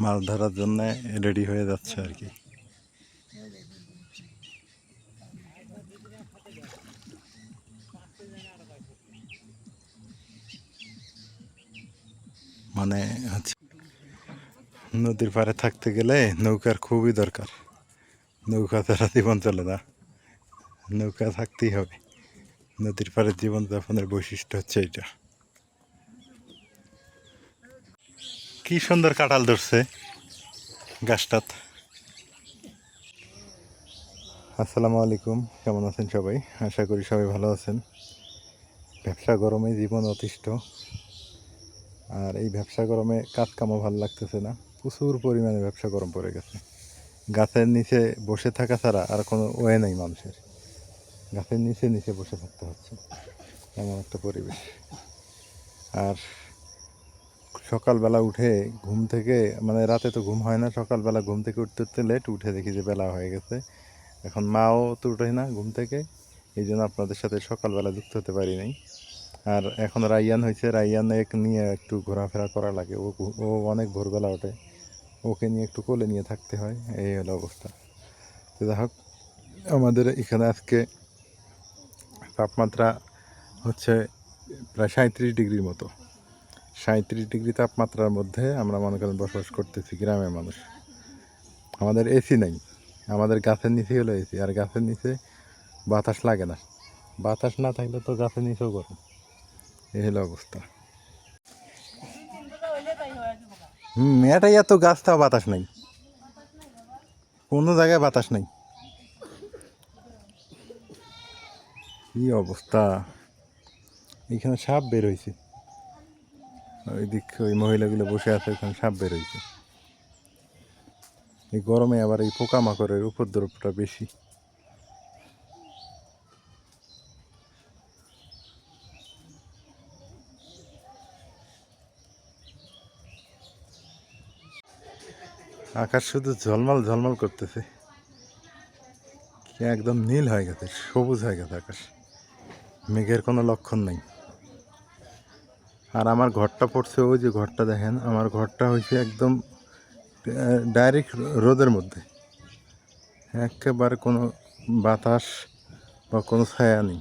মাছ ধরার জন্য রেডি হয়ে যাচ্ছে আর কি। মানে নদীর পাড়ে থাকতে গেলে নৌকার খুবই দরকার। নৌকা ছাড়া জীবন চলে না। নৌকা থাকতেই হবে। নদীর পাড়ে জীবনযাপনের বৈশিষ্ট্য হচ্ছে এটা কি সুন্দর কাঁঠাল ধরছে গাছটাত। আসসালামু আলাইকুম, কেমন আছেন সবাই? আশা করি সবাই ভালো আছেন। ব্যবসা গরমে জীবন অতিষ্ঠ। আর এই ব্যবসা গরমে কাজ কামও ভালো লাগতেছে না। প্রচুর পরিমাণে ব্যবসা গরম পড়ে গেছে। গাছের নিচে বসে থাকা ছাড়া আর কোনো ওয়ে নেই মানুষের। গাছের নিচে নিচে বসে থাকতে হচ্ছে। এমন একটা পরিবেশ। আর সকালবেলা উঠে ঘুম থেকে মানে রাতে তো ঘুম হয় না, সকালবেলা ঘুম থেকে উঠতে উঠতে লেট উঠে দেখি যে বেলা হয়ে গেছে। এখন মাও তো উঠে না ঘুম থেকে, এই জন্য আপনাদের সাথে সকালবেলা যুক্ত হতে পারি নাই। আর এখন রাইয়ান হয়েছে রাইয়ান এক নিয়ে একটু ঘোরাফেরা করা লাগে। ও ও অনেক ভোরবেলা ওঠে। ওকে নিয়ে একটু কোলে নিয়ে থাকতে হয়, এই হলো অবস্থা। তো যাই হোক, আমাদের এখানে আজকে তাপমাত্রা হচ্ছে প্রায় সাঁত্রিশ ডিগ্রির মতো। সাঁত্রিশ ডিগ্রি তাপমাত্রার মধ্যে আমরা মনে করেন বসবাস করতেছি গ্রামের মানুষ। আমাদের এসি নাই। আমাদের গাছের নিচে হলো এসি আর গাছের নিচে বাতাস লাগে না। বাতাস না থাকলে তো গাছের নিচেও গরম। এই হলো অবস্থা। হুম, এটাই এত গাছ, তাও বাতাস নাই। কোনো জায়গায় বাতাস নাই। কি অবস্থা? এখানে সাপ বের হয়েছে। ওই দিক ওই মহিলাগুলো বসে আছে ওখানে সাপ বের হয়েছে এই গরমে আবার এই পোকামাকড়ের উপদ্রবটা বেশি। আকাশ শুধু ঝলমল ঝলমল করতেছে। একদম নীল হয়ে গেছে, সবুজ হয়ে গেছে আকাশ। মেঘের কোনো লক্ষণ নাই। আর আমার ঘরটা পড়ছে ওই যে ঘরটা দেখেন, আমার ঘরটা হয়েছে একদম ডাইরেক্ট রোদের মধ্যে। একেবারে কোনো বাতাস বা কোনো ছায়া নেই।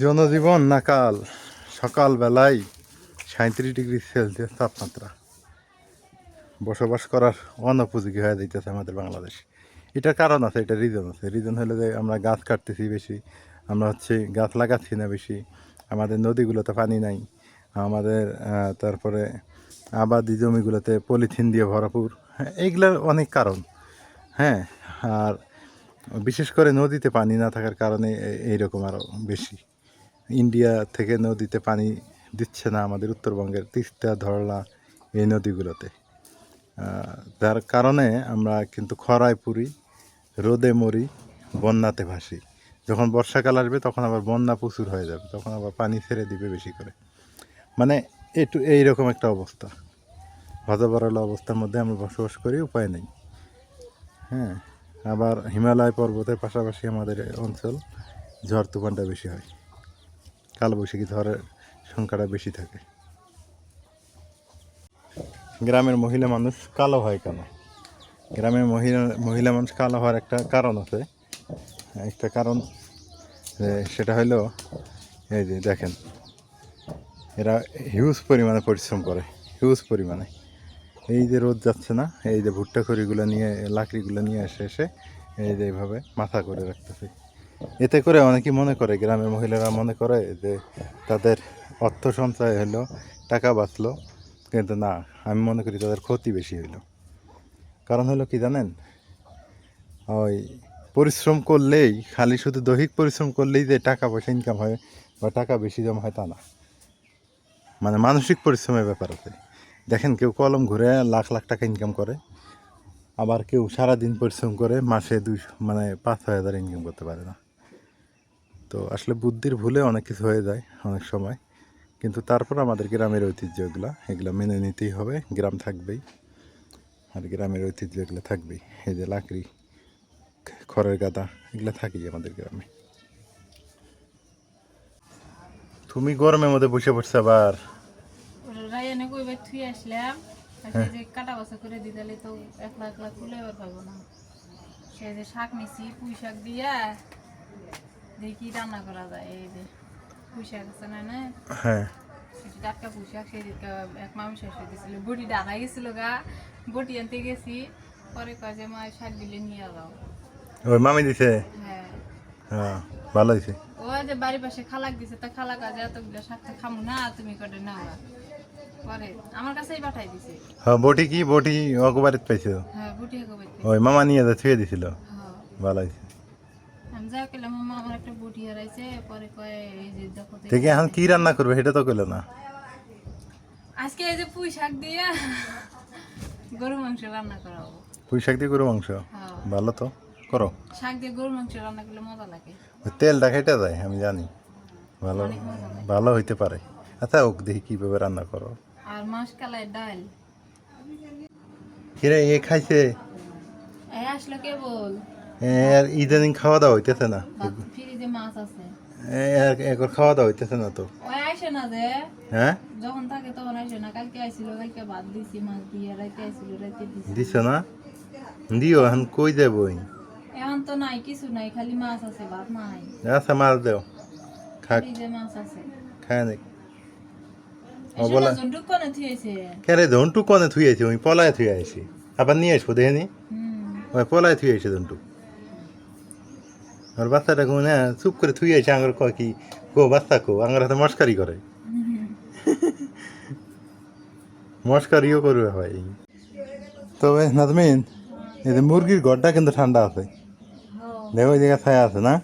জনজীবন নাকাল। সকালবেলায় সাঁত্রিশ ডিগ্রি সেলসিয়াস তাপমাত্রা। বসবাস করার অনুপযোগী হয়ে যাইতেছে আমাদের বাংলাদেশ। এটার কারণ আছে, এটা রিজন আছে। রিজন হলো যে আমরা গাছ কাটতেছি বেশি, আমরা হচ্ছে গাছ লাগাচ্ছি না বেশি, আমাদের নদীগুলোতে পানি নাই, আমাদের তারপরে আবাদি জমিগুলোতে পলিথিন দিয়ে ভরপুর। হ্যাঁ এইগুলোর অনেক কারণ। হ্যাঁ আর বিশেষ করে নদীতে পানি না থাকার কারণে এইরকম আরও বেশি। ইন্ডিয়া থেকে নদীতে পানি দিচ্ছে না আমাদের উত্তরবঙ্গের তিস্তা, ধরলা এই নদীগুলোতে। যার কারণে আমরা কিন্তু খরায় পুরি রোদে মরি বন্যাতে ভাসি। যখন বর্ষাকাল আসবে তখন আবার বন্যা প্রচুর হয়ে যাবে, তখন আবার পানি ছেড়ে দিবে বেশি করে। মানে একটু এইরকম একটা অবস্থা। হজবরল অবস্থার মধ্যে আমরা বসবাস করি, উপায় নেই। হ্যাঁ আবার হিমালয় পর্বতের পাশাপাশি আমাদের অঞ্চল ঝড় তুফানটা বেশি হয়। কালবৈশাখী ঝড়ের সংখ্যাটা বেশি থাকে। গ্রামের মহিলা মানুষ কালো হয় কেন? গ্রামের মহিলা মহিলা মানুষ কালো হওয়ার একটা কারণ আছে। একটা কারণ সেটা হলো, এই যে দেখেন, এরা হিউজ পরিমাণে পরিশ্রম করে, হিউজ পরিমাণে। এই যে রোদ যাচ্ছে না, এই যে ভুট্টা খড়িগুলো নিয়ে, লাকড়িগুলো নিয়ে এসে এসে এই যে এইভাবে মাথা করে রাখতেছে। এতে করে অনেকেই মনে করে, গ্রামের মহিলারা মনে করে যে তাদের অর্থ সঞ্চয় হলো, টাকা বাঁচলো, কিন্তু না, আমি মনে করি তাদের ক্ষতি বেশি হইল কারণ হলো কি জানেন? ওই পরিশ্রম করলেই, খালি শুধু দৈহিক পরিশ্রম করলেই যে টাকা পয়সা ইনকাম হয় বা টাকা বেশি জমা হয় তা না। মানে মানসিক পরিশ্রমের ব্যাপার আছে। দেখেন, কেউ কলম ঘুরে লাখ লাখ টাকা ইনকাম করে, আবার কেউ সারাদিন পরিশ্রম করে মাসে দুই মানে পাঁচ হাজার ইনকাম করতে পারে না। তো আসলে বুদ্ধির ভুলে অনেক কিছু হয়ে যায় অনেক সময়। কিন্তু তারপর আমাদের গ্রামের ঐতিহ্য এগুলো এগুলো মেনে নিতেই হবে গ্রাম থাকবেই। আর গ্রামের ঐতিহ্য এগুলো থাকবেই। এই যে লাকড়ি খড়ের গাদা এগুলো থাকেই আমাদের গ্রামে। তুমি গরমের মধ্যে বসে পড়ছো আবার? রায়নে আসলাম। আর সেই যে কাটা করে দিদালে তো একলা একলা তুলে এবার পাবো না। সেই যে শাক নিছি পুঁই শাক দিয়া দেখি রান্না করা যায় এই যে আছে না না? হ্যাঁ। টাটকা এক মামি শেষ বটি গেছিল গা বটি আনতে গেছি। পরে কয় যে মা শাক দিলে নিয়ে যাও। ওই মামি দিছে? হ্যাঁ। হ্যাঁ ভালো হয়েছে। ও যে বাড়ির পাশে খালাক দিছে তা খালাক আজ এতগুলো শাক তো খামু না তুমি কটে নাও পরে আমার কাছেই পাঠাই দিছে। হ্যাঁ বটি কি? বটি অকবারিত পাইছো? হ্যাঁ বুটি ওই মামা নিয়ে যা ছুঁয়ে দিছিল। ভালো হয়েছে। যা কেলাম মামা আমার একটা বুটি হারাইছে পরে কয় এই যে দেখো তো- এখন কি রান্না করবে সেটা তো কইলো না। আজকে এই যে পুঁই শাক দিয়ে গরু মাংস রান্না করাবো। পুঁই শাক দিয়ে গরু মাংস? হ্যাঁ। ভালো তো করো। শাক দিয়ে গরু মাংস রান্না করলে মজা লাগে। তেলটা খেটে যায় আমি জানি। ভালো ভালো হইতে পারে। আচ্ছা ওক দেখি কীভাবে রান্না করো। আর মাছ কালাই ডাল। কিরে এ খাইছে? এই আসলো কে বল? এ, আর ইদানিং খাওয়া দাওয়া হইতেছে না খাওয়া দাওয়া হইতেছে না তো হ্যাঁ যখন থাকে তখন আইসে না কালকে আইছিল কালকে ভাত দিছি মাছ দিয়ে রাইতে আইছিল রাইতে দিছি দিছ না দিও এখন কই যাবই এখন তো নাই কিছু নাই খালি মাছ আছে ভাত নাই আচ্ছা মাছ দেও খাক মাছ আছে খায় নাকি ও এসে বলে কোনে থুয়েছে কেরে ধন্টু কনে থুয়েছি ওই পলায় থুয়ে আইছি আবার নিয়ে আসব দেখেনি নি ওই পলায় থুয়ে আইছে ধন্টু আর বাচ্চাটা কোন হ্যাঁ চুপ করে থুই আছে আঙুর কয় কি কো বাচ্চা কো আঙুর হাতে মস্কারি করে। মস্কারিও করবে ভাই। তবে নাজমিন এই যে মুরগির ঘরটা কিন্তু ঠান্ডা আছে। দেখো ওই জায়গায় ছায়া আছে না?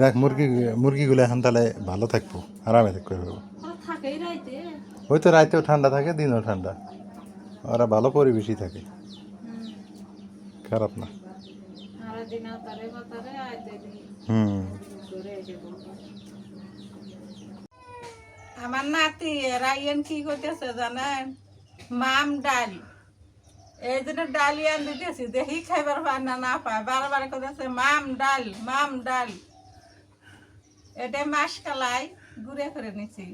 দেখ মুরগি মুরগিগুলো এখন তাহলে ভালো থাকব আরামে থাকবে পারব ওই তো রাতেও ঠান্ডা থাকে দিনও ঠান্ডা। ওরা ভালো পরিবেশই থাকে। খারাপ না। আমার নাতি রাইয়েন কি করতেছে জানেন মাম ডাল এই জন্য ডালি আন দিতেছি দেখি খাইবার পায় না না পায় বারবার করতেছে মাম ডাল মাম ডাল এটা মাস কালাই গুড়ে করে নিছি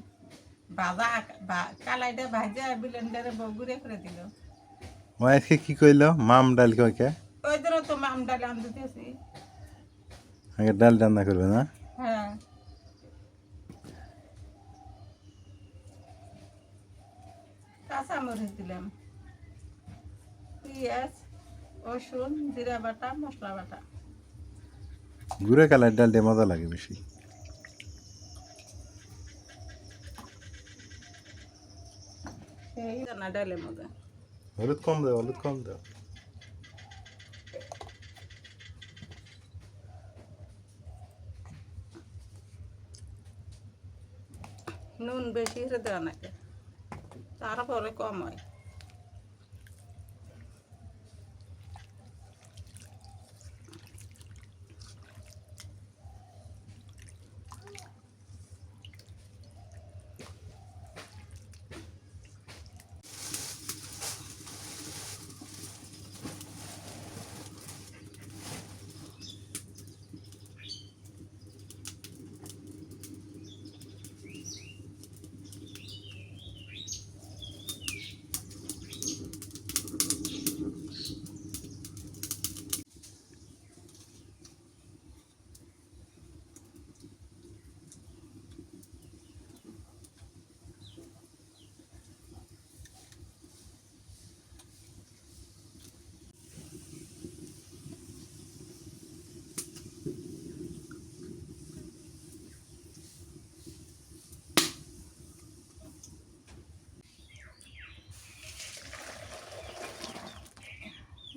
বাজা বা- কালাইটা ভাজা বিলেন্ডারে গুড়ে করে দিল কি কইলো মাম ডাল কয়কে ওই জন্য তো মাম ডাল আন দিতেছি আগে ডাল রান্না করবে না হ্যাঁ কাঁচামরিচ দিলাম পেঁয়াজ রসুন জিরা বাটা মশলা বাটা গুড়ে কালার ডাল দিয়ে মজা লাগে বেশি এই না ডালের মধ্যে হলুদ কম দাও হলুদ কম দাও নুন বেশি করে দেওয়া নাকি তারপরে কম হয়।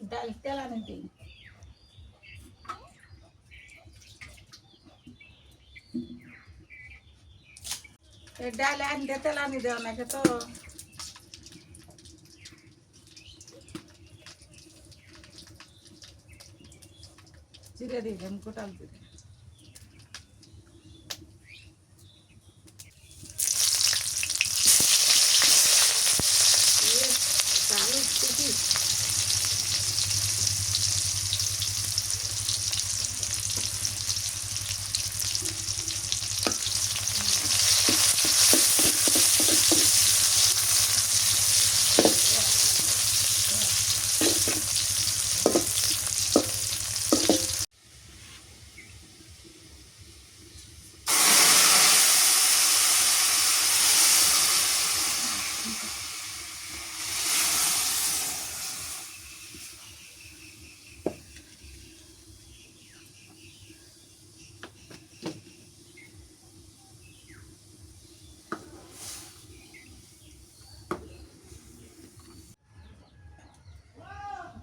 ডাল তেলানি দিই এই ডাল আনতে তেলানি দেওয়া নাকি তো জিরে দিলাম গোটাল জিরে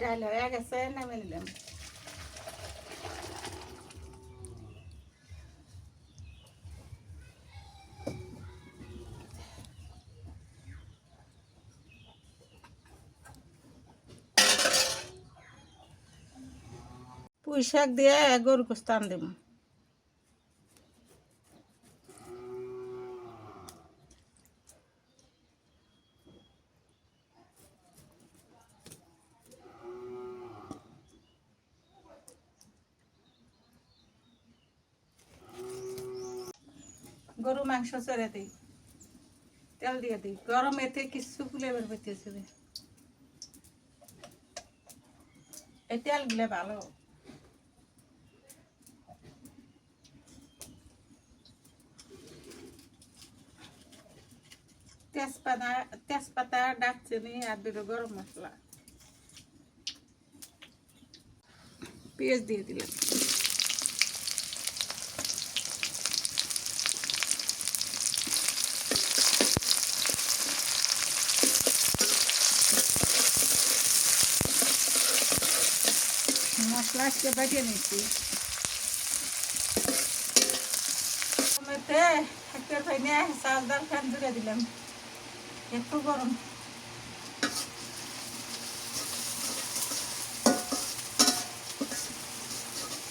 ডাল হয়ে গেছে নেমে নিলাম পুঁই শাক দিয়ে গরু কুস্তান দিব গরু মাংস চড়ে দিই, তেল দিয়ে দিই, গরম এতে কিছু ফুলে বের পেতেছে এই তেলগুলো ভালো। তেজপাতা তেজপাতা ডাকচিনি আর দুটো গরম মশলা। পেঁয়াজ দিয়ে দিলাম মশলা আজকে বাটিয়ে নিচ্ছি দিলাম। একটু গরম।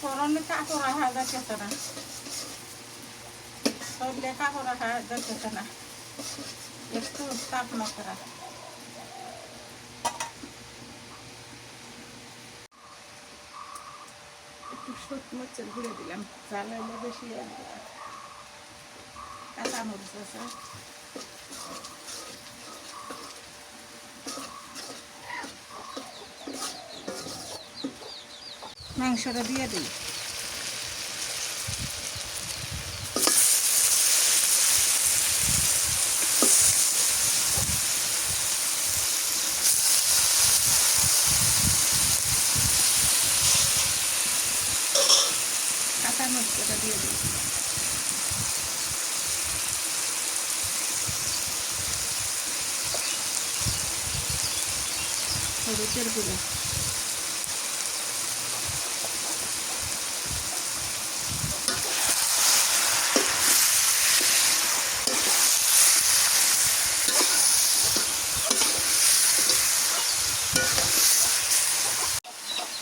ফোরনে কাপড় রাখা যাচ্ছে না। সবলে কাপড় রাখা যাচ্ছে না। একটু তাপমাত্রা। মরিচের গুঁড়ে দিলাম জাল হলে বেশি কাঁচা মরিচ আছে। মাংসটা দিয়ে দিই। কাঁচা এটা দিয়ে দিই। হলুদের গুঁড়ো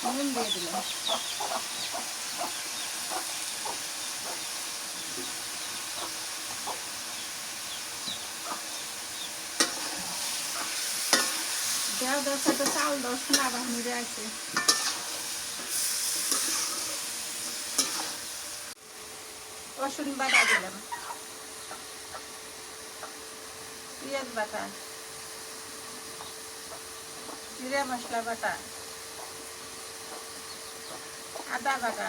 নুন দিয়ে দিলাম দেওয়া দশ একটা চাল দশ না বাহিনী আছে রসুন বাটা দিলাম। পেঁয়াজ বাটা জিরা মশলা বাটা আদা বাটা।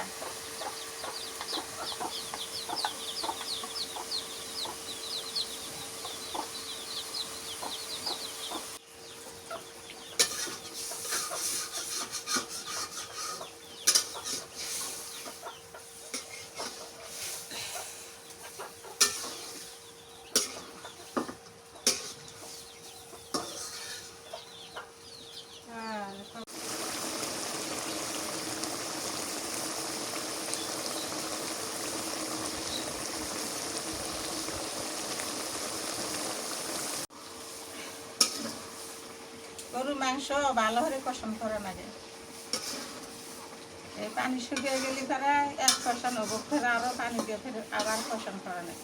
গরু মাংস ভালো করে পছন্দ করে যে এই পানি শুকিয়ে গেলে তারা এক পছন্দ হব, ফের আরও পানি দিয়ে ফের আবার পছন্দ করে না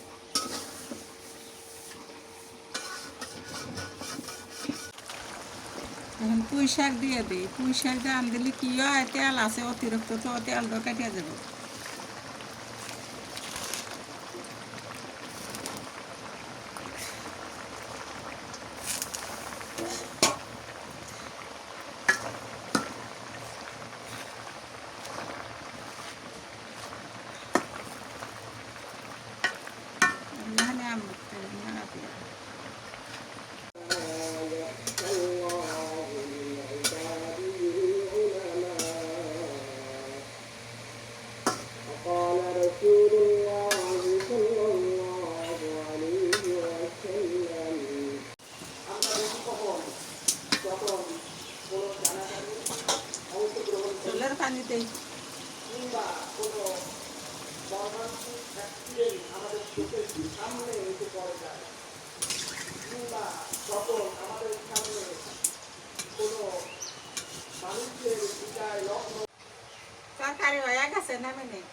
এখন পুঁই শাক দিয়ে দিই। পুঁই শাক দিয়ে দিলে কি হয়? তেল আছে, অতিরিক্ত তো তেলটা কেটে যাবে এখানে আমি নাড়া দিয়ে দিতেই তরকারি হয়ে গেছে নামে নেই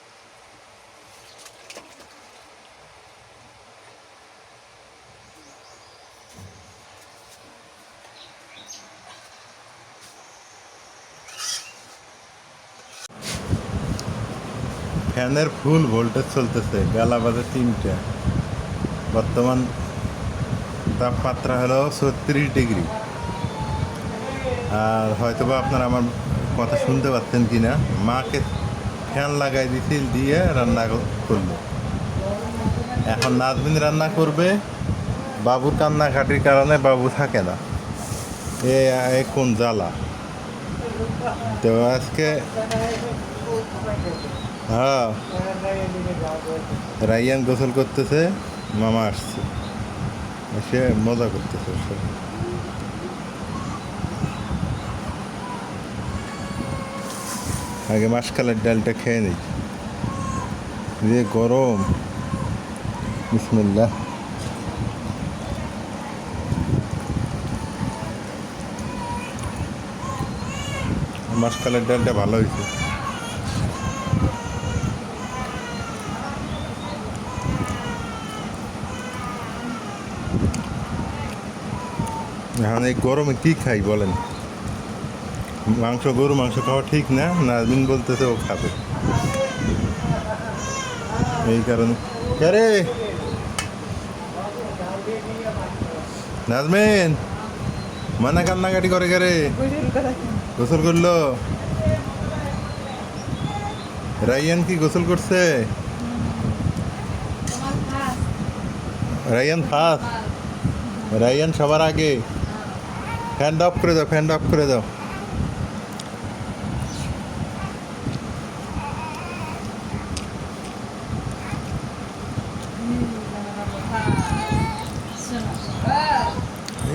ফ্যানের ফুল ভোল্টেজ চলতেছে, বেলা বাজে তিনটে। বর্তমান তাপমাত্রা হলো ছত্রিশ ডিগ্রি। আর হয়তো বা আপনারা আমার কথা শুনতে পাচ্ছেন কি না মাকে ফ্যান লাগাই দিছিল দিয়ে রান্না করল এখন নাজমিন রান্না করবে, বাবুর কান্নাকাটির কারণে বাবু থাকে না। এ কোন জ্বালা? তো আজকে হ্যাঁ। গোসল করতেছে, মামা আসছে। এসে মজা করতেছে। আগে মাসকালের ডালটা খেয়ে নিই। যে গরম। বিসমিল্লাহ। মাসকালের ডালটা ভালো হয়েছে। এখন এই গরমে কি খাই বলেন? মাংস, গরু মাংস খাওয়া ঠিক না? নাজমিন বলতেছে ও খাবে। এই কারণে। কে নাজমিন! মানা কান্নাকাটি করে কে রে? গোসল করল? রাইয়ান কি গোসল করছে? রাইয়ান ফার্স্ট রাইয়ান সবার আগে। ফ্যান অফ করে দাও ফ্যান অফ করে দাও।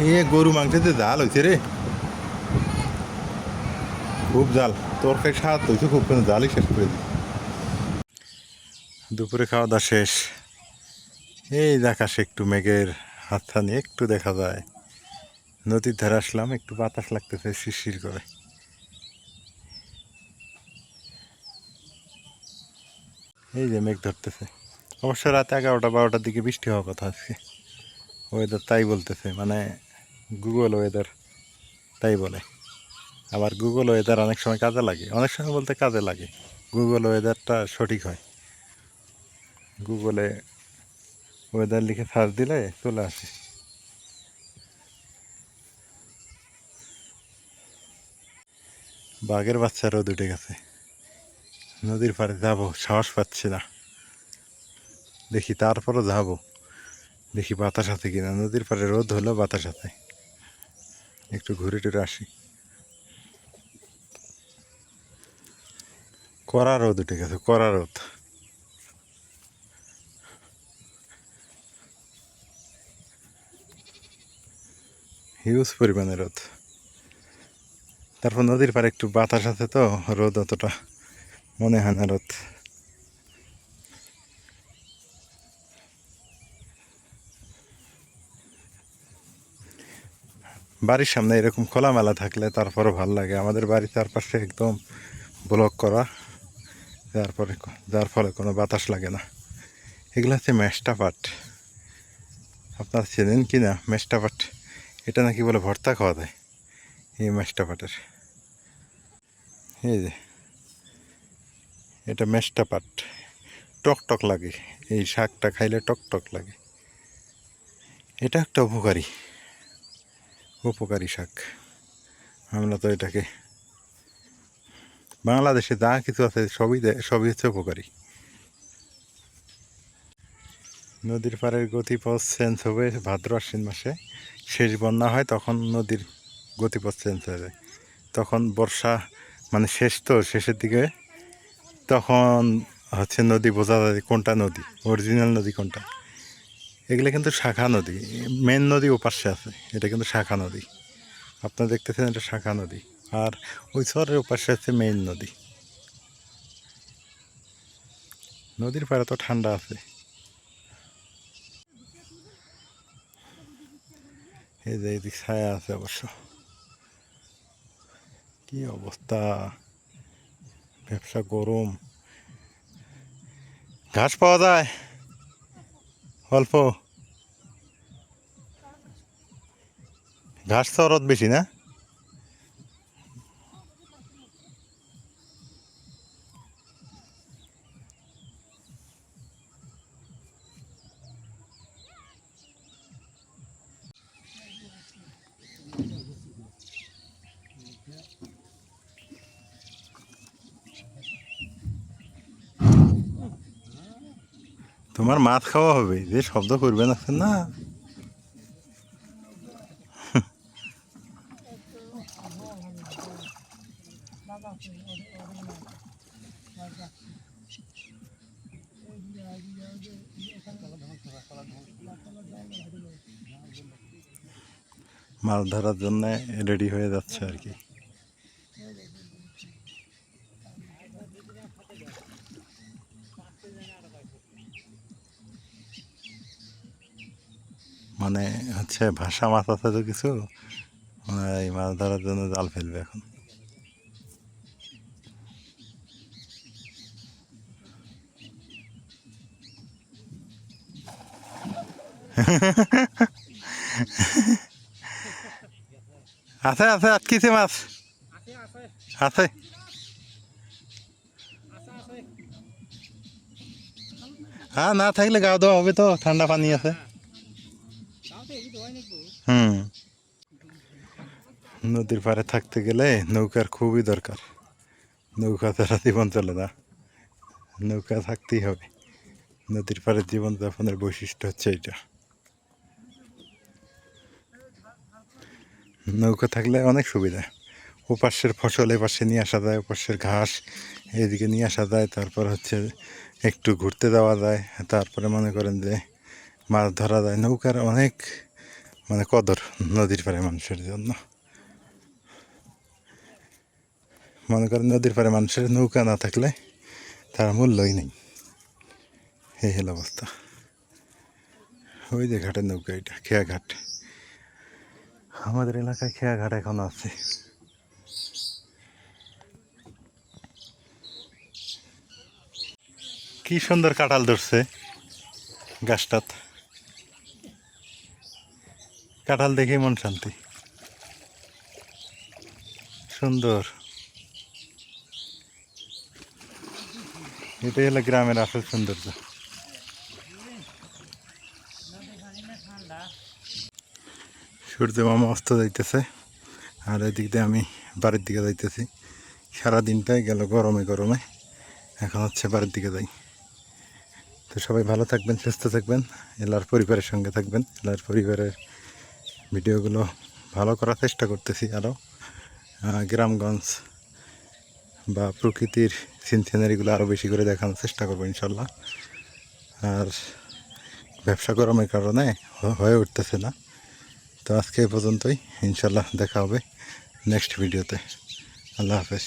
এ গরু মাংসতে জাল হয়েছে রে। খুব জাল। তোর তরকারি স্বাদ হয়েছে খুব জালই শেষ করে দিই দুপুরে খাওয়া দাওয়া শেষ। এই দেখাস একটু মেঘের হাতছানি একটু দেখা যায়। নদীর ধারে আসলাম, একটু বাতাস লাগতেছে শিরশির করে। এই যে মেঘ ধরতেছে। অবশ্য রাতে এগারোটা বারোটার দিকে বৃষ্টি হওয়ার কথা আজকে ওয়েদার তাই বলতেছে মানে গুগল ওয়েদার তাই বলে। আবার গুগল ওয়েদার অনেক সময় কাজে লাগে। অনেক সময় বলতে কাজে লাগে। গুগল ওয়েদারটা সঠিক হয়। গুগলে ওয়েদার লিখে সার্চ দিলে চলে আসে। বাঘের বাচ্চা রোদ উঠে গেছে। নদীর পাড়ে যাব, সাহস পাচ্ছি না। দেখি তারপরও যাব। দেখি বাতাস আছে কিনা। নদীর পাড়ে রোদ হলো, বাতাস আছে। একটু ঘুরে টুরে আসি। কড়া রোদ উঠে গেছে, কড়া রোদ। হিউজ পরিমাণে রোদ। তারপর নদীর পাড়ে একটু বাতাস আছে তো, রোদ অতটা। মনে হয় না রোদ। বাড়ির সামনে এরকম খোলামেলা থাকলে তারপরও ভালো লাগে। আমাদের বাড়ির চারপাশে একদম ব্লক করা যার পরে যার ফলে কোনো বাতাস লাগে না। এগুলো হচ্ছে মেষ্টা পাট। আপনারা চেনেন কি না? মেষ্টা পাট, এটা নাকি বলে ভর্তা খাওয়া যায় এই মেষ্টা পাটের। এই যে, এটা মেষ্টা পাট। টক টক লাগে, এই শাকটা খাইলে টক টক লাগে। এটা একটা উপকারী উপকারী শাক। আমরা তো এটাকে, বাংলাদেশে যা কিছু আছে সবই সবই হচ্ছে উপকারী। নদীর পাড়ের গতিপথ চেঞ্জ হবে ভাদ্র আশ্বিন মাসে। শেষ বন্যা হয় তখন নদীর গতিপথ চেঞ্জ হয়ে যায়। তখন বর্ষা মানে শেষ তো, শেষের দিকে তখন হচ্ছে নদী বোঝা যায় কোনটা নদী অরিজিনাল নদী কোনটা। এগুলো কিন্তু শাখা নদী মেন নদী ওপাশে আছে, এটা কিন্তু শাখা নদী। আপনারা দেখতেছেন এটা শাখা নদী, আর ওই শহরের ওপাশে আছে মেইন নদী। নদীর পাড়ে তো ঠান্ডা আছে। এই যে ছায়া আছে অবশ্য। কি অবস্থা? ব্যবসা গরম। ঘাস পাওয়া যায়? অল্প। ঘাস চরত বেশি না? তোমার মাছ খাওয়া হবে, যে শব্দ করবে না না। মাছ ধরার জন্য রেডি হয়ে যাচ্ছে আর কি। হচ্ছে, ভাষা মাছ আছে তো কিছু এই মাছ ধরার জন্য জাল ফেলবে এখন। আছে আছে, আটকিছে মাছ। আছে। হ্যাঁ না, থাকলে গাও দেওয়া হবে তো, ঠান্ডা পানি আছে। হুম। নদীর পাড়ে থাকতে গেলে নৌকার খুবই দরকার। নৌকা ছাড়া জীবন চলে না। নৌকা থাকতেই হবে। নদীর পাড়ে জীবনযাপনের বৈশিষ্ট্য হচ্ছে এটা নৌকা থাকলে অনেক সুবিধা। ও পাশের ফসল এপাশে নিয়ে আসা যায় ও পাশের ঘাস এদিকে নিয়ে আসা যায়, তারপর হচ্ছে একটু ঘুরতে যাওয়া যায়। তারপরে মনে করেন যে মাছ ধরা যায়। নৌকার অনেক মানে কদর নদীর পাড়ে মানুষের জন্য মনে করেন নদীর পাড়ে মানুষের নৌকা না থাকলে তার মূল্যই নেই এই হলো অবস্থা ওই যে ঘাটের নৌকা এটা খেয়া ঘাট আমাদের এলাকায় খেয়া ঘাট এখনও আছে কি সুন্দর কাঁঠাল ধরছে গাছটাত কাঁঠাল দেখে মন শান্তি। সুন্দর। এটাই হলো গ্রামের আসল সৌন্দর্য। সূর্য মামা অস্ত যাইতেছে, আর এদিক দিয়ে আমি বাড়ির দিকে যাইতেছি। সারা দিনটাই গেল গরমে গরমে, এখন হচ্ছে বাড়ির দিকে যাই। তো সবাই ভালো থাকবেন, সুস্থ থাকবেন, এলার পরিবারের সঙ্গে থাকবেন, এলার পরিবারের ভিডিওগুলো ভালো করার চেষ্টা করতেছি আরও। গ্রামগঞ্জ বা প্রকৃতির সিন সিনারিগুলো আরও বেশি করে দেখানোর চেষ্টা করব ইনশাল্লাহ। আর ব্যবসা গরমের কারণে হয়ে উঠতেছে না। তো আজকে এই পর্যন্তই। ইনশাল্লাহ দেখা হবে নেক্সট ভিডিওতে। আল্লাহ হাফেজ।